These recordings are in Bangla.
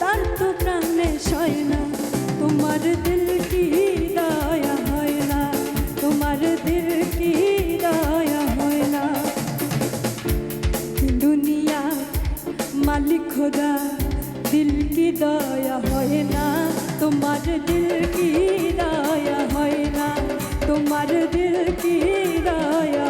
তার তো প্রাণে সয় তোমার দিল কি দয়া হয় তোমার দিল কি দুনিয়া মালিক খোদা, দিল তোমার দিল কি দয়া হয় না, তোমার দিল কি দয়া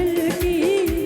তোমার দিল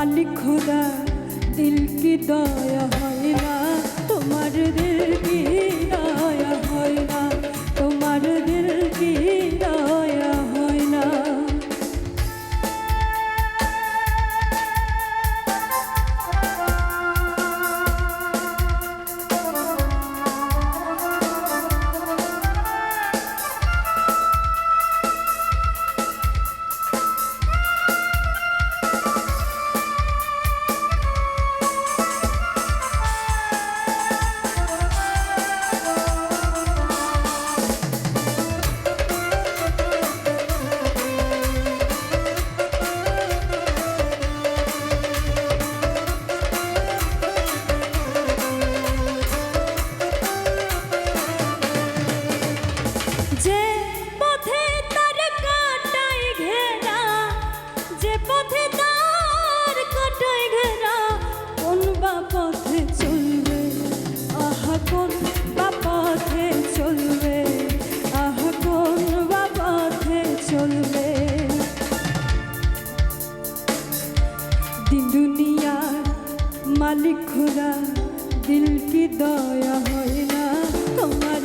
মালিক খোদা দিল কি দয়া হয় না? তোমার দিল কি দয়া হয় না? মালিক খুদা দিল কি দয়া হয় না। তোমার